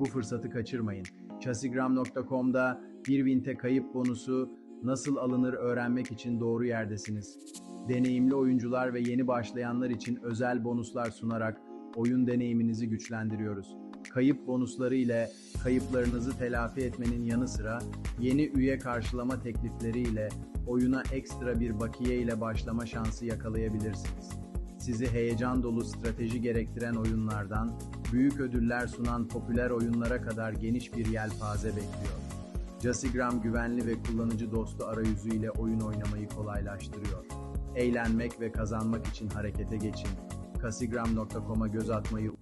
Bu fırsatı kaçırmayın. Chasigram.com'da bir vinte kayıp bonusu nasıl alınır öğrenmek için doğru yerdesiniz. Deneyimli oyuncular ve yeni başlayanlar için özel bonuslar sunarak oyun deneyiminizi güçlendiriyoruz. Kayıp bonusları ile kayıplarınızı telafi etmenin yanı sıra yeni üye karşılama teklifleriyle oyuna ekstra bir bakiye ile başlama şansı yakalayabilirsiniz. Sizi heyecan dolu strateji gerektiren oyunlardan büyük ödüller sunan popüler oyunlara kadar geniş bir yelpaze bekliyor. Jasigram güvenli ve kullanıcı dostu arayüzü ile oyun oynamayı kolaylaştırıyor. Eğlenmek ve kazanmak için harekete geçin. Kasigram.com'a göz atmayı